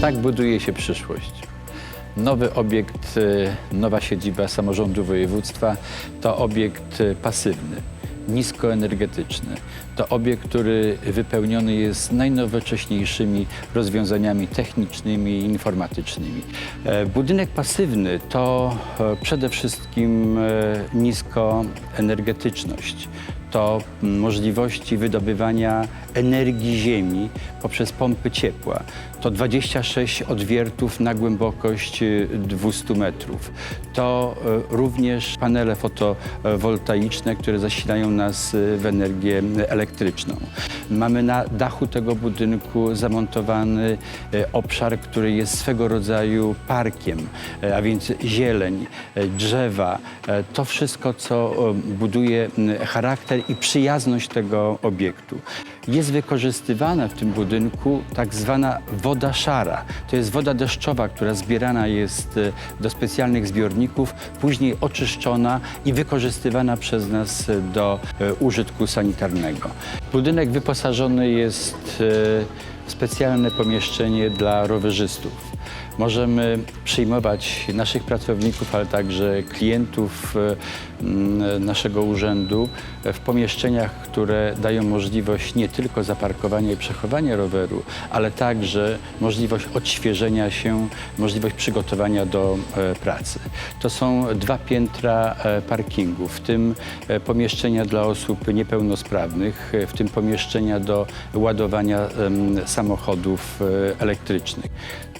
Tak buduje się przyszłość. Nowy obiekt, y, nowa siedziba samorządu województwa to obiekt y, pasywny niskoenergetyczny. To obiekt, który wypełniony jest najnowocześniejszymi rozwiązaniami technicznymi i informatycznymi. E, Budynek pasywny to e, przede wszystkim e, niskoenergetyczność to możliwości wydobywania energii ziemi poprzez pompy ciepła. To 26 odwiertów na głębokość y, 200 metrów. To y, również panele fotowoltaiczne, które zasilają nas y, w energię elektryczną. Mamy na dachu tego budynku zamontowany y, obszar, który jest swego rodzaju parkiem, y, a więc zieleń, y, drzewa. y, To wszystko, co y, buduje y, charakter i przyjazność tego obiektu. Jest wykorzystywana w tym budynku tak zwana woda szara. To jest woda deszczowa, która zbierana jest y, do specjalnych zbiorników, później oczyszczona i wykorzystywana przez nas y, do y, użytku sanitarnego. Budynek wyposażony jest specjalne pomieszczenie dla rowerzystów. Możemy przyjmować naszych pracowników, ale także klientów e, m, naszego urzędu w pomieszczeniach, które dają możliwość nie tylko zaparkowania i przechowania roweru, ale także możliwość odświeżenia się, możliwość przygotowania do e, pracy. To są dwa piętra e, parkingu, w tym pomieszczenia dla osób niepełnosprawnych, w tym pomieszczenia do ładowania samochodów e, elektrycznych.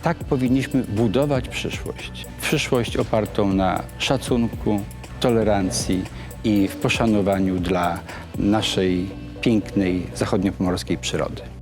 Tak powinniśmy budować przyszłość. Przyszłość opartą na szacunku, tolerancji i w poszanowaniu dla naszej pięknej zachodniopomorskiej przyrody.